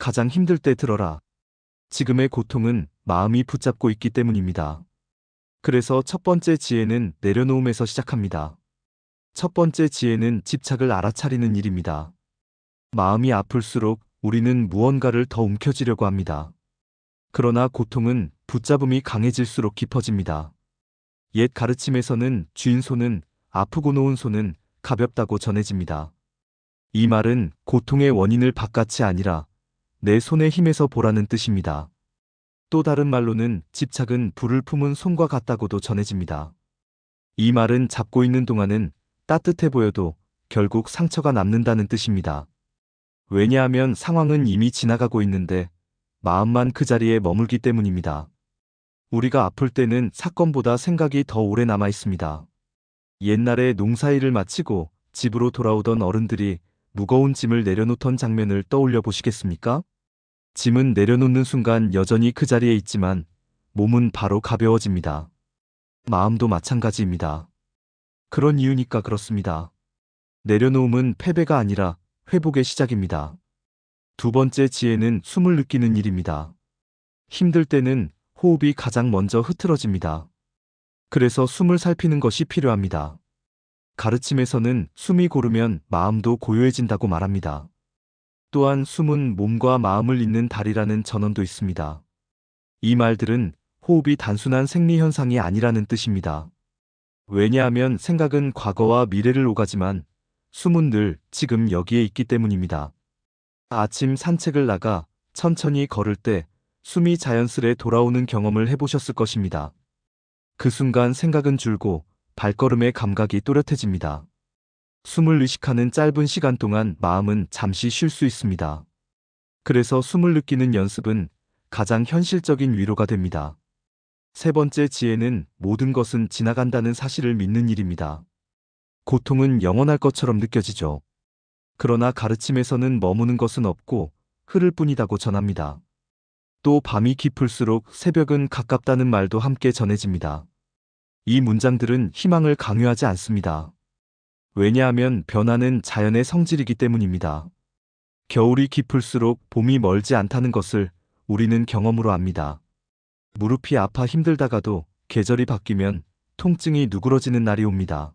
가장 힘들 때 들어라. 지금의 고통은 마음이 붙잡고 있기 때문입니다. 그래서 첫 번째 지혜는 내려놓음에서 시작합니다. 첫 번째 지혜는 집착을 알아차리는 일입니다. 마음이 아플수록 우리는 무언가를 더 움켜쥐려고 합니다. 그러나 고통은 붙잡음이 강해질수록 깊어집니다. 옛 가르침에서는 쥔 손은 아프고 놓은 손은 가볍다고 전해집니다. 이 말은 고통의 원인을 바깥이 아니라 내 손의 힘에서 보라는 뜻입니다. 또 다른 말로는 집착은 불을 품은 손과 같다고도 전해집니다. 이 말은 잡고 있는 동안은 따뜻해 보여도 결국 상처가 남는다는 뜻입니다. 왜냐하면 상황은 이미 지나가고 있는데 마음만 그 자리에 머물기 때문입니다. 우리가 아플 때는 사건보다 생각이 더 오래 남아 있습니다. 옛날에 농사일을 마치고 집으로 돌아오던 어른들이 무거운 짐을 내려놓던 장면을 떠올려 보시겠습니까? 짐은 내려놓는 순간 여전히 그 자리에 있지만 몸은 바로 가벼워집니다. 마음도 마찬가지입니다. 그런 이유니까 그렇습니다. 내려놓음은 패배가 아니라 회복의 시작입니다. 두 번째 지혜는 숨을 느끼는 일입니다. 힘들 때는 호흡이 가장 먼저 흐트러집니다. 그래서 숨을 살피는 것이 필요합니다. 가르침에서는 숨이 고르면 마음도 고요해진다고 말합니다. 또한 숨은 몸과 마음을 잇는 달이라는 전언도 있습니다. 이 말들은 호흡이 단순한 생리현상이 아니라는 뜻입니다. 왜냐하면 생각은 과거와 미래를 오가지만 숨은 늘 지금 여기에 있기 때문입니다. 아침 산책을 나가 천천히 걸을 때 숨이 자연스레 돌아오는 경험을 해보셨을 것입니다. 그 순간 생각은 줄고 발걸음의 감각이 또렷해집니다. 숨을 의식하는 짧은 시간 동안 마음은 잠시 쉴 수 있습니다. 그래서 숨을 느끼는 연습은 가장 현실적인 위로가 됩니다. 세 번째 지혜는 모든 것은 지나간다는 사실을 믿는 일입니다. 고통은 영원할 것처럼 느껴지죠. 그러나 가르침에서는 머무는 것은 없고 흐를 뿐이다고 전합니다. 또 밤이 깊을수록 새벽은 가깝다는 말도 함께 전해집니다. 이 문장들은 희망을 강요하지 않습니다. 왜냐하면 변화는 자연의 성질이기 때문입니다. 겨울이 깊을수록 봄이 멀지 않다는 것을 우리는 경험으로 압니다. 무릎이 아파 힘들다가도 계절이 바뀌면 통증이 누그러지는 날이 옵니다.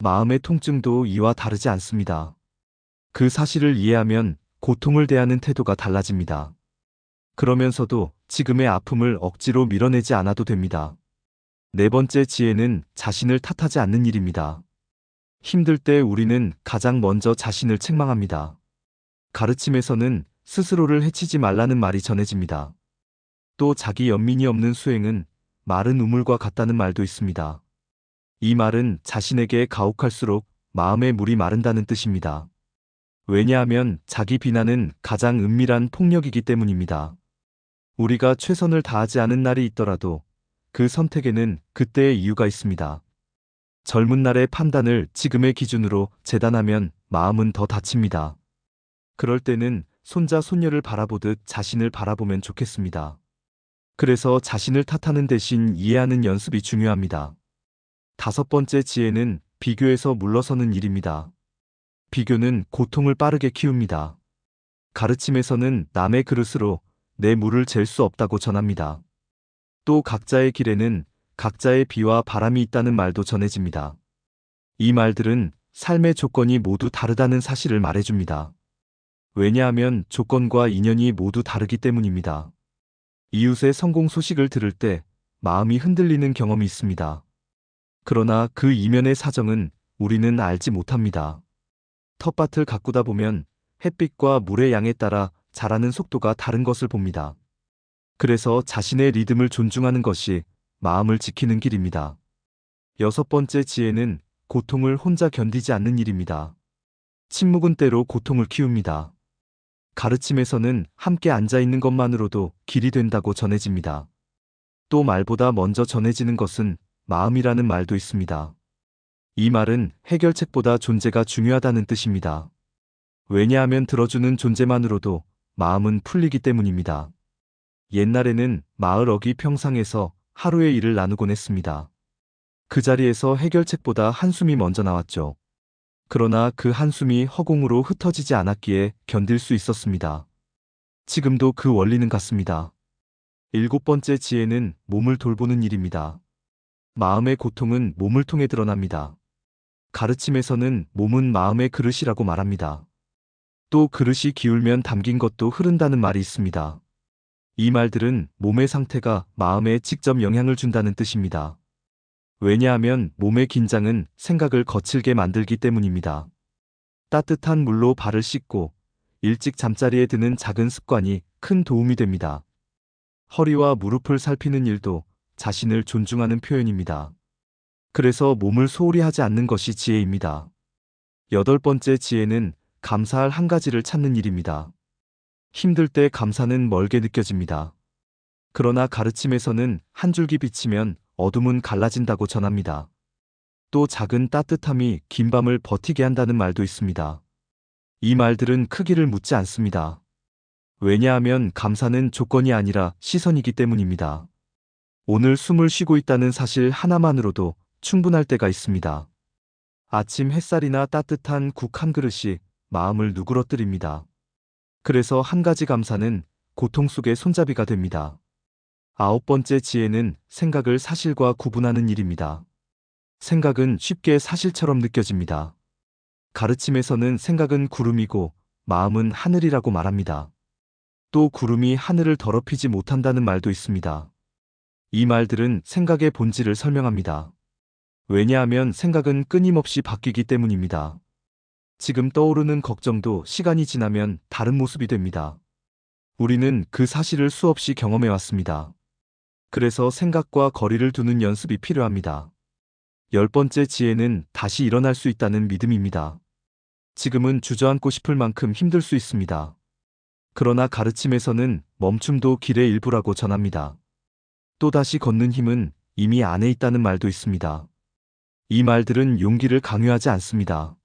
마음의 통증도 이와 다르지 않습니다. 그 사실을 이해하면 고통을 대하는 태도가 달라집니다. 그러면서도 지금의 아픔을 억지로 밀어내지 않아도 됩니다. 네 번째 지혜는 자신을 탓하지 않는 일입니다. 힘들 때 우리는 가장 먼저 자신을 책망합니다. 가르침에서는 스스로를 해치지 말라는 말이 전해집니다. 또 자기 연민이 없는 수행은 마른 우물과 같다는 말도 있습니다. 이 말은 자신에게 가혹할수록 마음의 물이 마른다는 뜻입니다. 왜냐하면 자기 비난은 가장 은밀한 폭력이기 때문입니다. 우리가 최선을 다하지 않은 날이 있더라도 그 선택에는 그때의 이유가 있습니다. 젊은 날의 판단을 지금의 기준으로 재단하면 마음은 더 다칩니다. 그럴 때는 손자 손녀를 바라보듯 자신을 바라보면 좋겠습니다. 그래서 자신을 탓하는 대신 이해하는 연습이 중요합니다. 다섯 번째 지혜는 비교에서 물러서는 일입니다. 비교는 고통을 빠르게 키웁니다. 가르침에서는 남의 그릇으로 내 물을 잴 수 없다고 전합니다. 또 각자의 길에는 각자의 비와 바람이 있다는 말도 전해집니다. 이 말들은 삶의 조건이 모두 다르다는 사실을 말해줍니다. 왜냐하면 조건과 인연이 모두 다르기 때문입니다. 이웃의 성공 소식을 들을 때 마음이 흔들리는 경험이 있습니다. 그러나 그 이면의 사정은 우리는 알지 못합니다. 텃밭을 가꾸다 보면 햇빛과 물의 양에 따라 자라는 속도가 다른 것을 봅니다. 그래서 자신의 리듬을 존중하는 것이 마음을 지키는 길입니다. 여섯 번째 지혜는 고통을 혼자 견디지 않는 일입니다. 침묵은 때로 고통을 키웁니다. 가르침에서는 함께 앉아 있는 것만으로도 길이 된다고 전해집니다. 또 말보다 먼저 전해지는 것은 마음이라는 말도 있습니다. 이 말은 해결책보다 존재가 중요하다는 뜻입니다. 왜냐하면 들어주는 존재만으로도 마음은 풀리기 때문입니다. 옛날에는 마을 어기 평상에서 하루의 일을 나누곤 했습니다. 그 자리에서 해결책보다 한숨이 먼저 나왔죠. 그러나 그 한숨이 허공으로 흩어지지 않았기에 견딜 수 있었습니다. 지금도 그 원리는 같습니다. 일곱 번째 지혜는 몸을 돌보는 일입니다. 마음의 고통은 몸을 통해 드러납니다. 가르침에서는 몸은 마음의 그릇이라고 말합니다. 또 그릇이 기울면 담긴 것도 흐른다는 말이 있습니다. 이 말들은 몸의 상태가 마음에 직접 영향을 준다는 뜻입니다. 왜냐하면 몸의 긴장은 생각을 거칠게 만들기 때문입니다. 따뜻한 물로 발을 씻고 일찍 잠자리에 드는 작은 습관이 큰 도움이 됩니다. 허리와 무릎을 살피는 일도 자신을 존중하는 표현입니다. 그래서 몸을 소홀히 하지 않는 것이 지혜입니다. 여덟 번째 지혜는 감사할 한 가지를 찾는 일입니다. 힘들 때 감사는 멀게 느껴집니다. 그러나 가르침에서는 한 줄기 비치면 어둠은 갈라진다고 전합니다. 또 작은 따뜻함이 긴 밤을 버티게 한다는 말도 있습니다. 이 말들은 크기를 묻지 않습니다. 왜냐하면 감사는 조건이 아니라 시선이기 때문입니다. 오늘 숨을 쉬고 있다는 사실 하나만으로도 충분할 때가 있습니다. 아침 햇살이나 따뜻한 국 한 그릇이 마음을 누그러뜨립니다. 그래서 한 가지 감사는 고통 속의 손잡이가 됩니다. 아홉 번째 지혜는 생각을 사실과 구분하는 일입니다. 생각은 쉽게 사실처럼 느껴집니다. 가르침에서는 생각은 구름이고 마음은 하늘이라고 말합니다. 또 구름이 하늘을 더럽히지 못한다는 말도 있습니다. 이 말들은 생각의 본질을 설명합니다. 왜냐하면 생각은 끊임없이 바뀌기 때문입니다. 지금 떠오르는 걱정도 시간이 지나면 다른 모습이 됩니다. 우리는 그 사실을 수없이 경험해 왔습니다. 그래서 생각과 거리를 두는 연습이 필요합니다. 열 번째 지혜는 다시 일어날 수 있다는 믿음입니다. 지금은 주저앉고 싶을 만큼 힘들 수 있습니다. 그러나 가르침에서는 멈춤도 길의 일부라고 전합니다. 또다시 걷는 힘은 이미 안에 있다는 말도 있습니다. 이 말들은 용기를 강요하지 않습니다.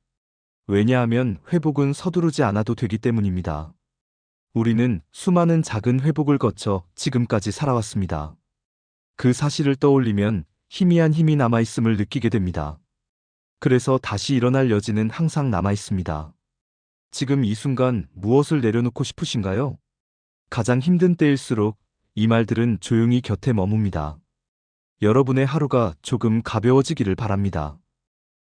왜냐하면 회복은 서두르지 않아도 되기 때문입니다. 우리는 수많은 작은 회복을 거쳐 지금까지 살아왔습니다. 그 사실을 떠올리면 희미한 힘이 남아있음을 느끼게 됩니다. 그래서 다시 일어날 여지는 항상 남아있습니다. 지금 이 순간 무엇을 내려놓고 싶으신가요? 가장 힘든 때일수록 이 말들은 조용히 곁에 머뭅니다. 여러분의 하루가 조금 가벼워지기를 바랍니다.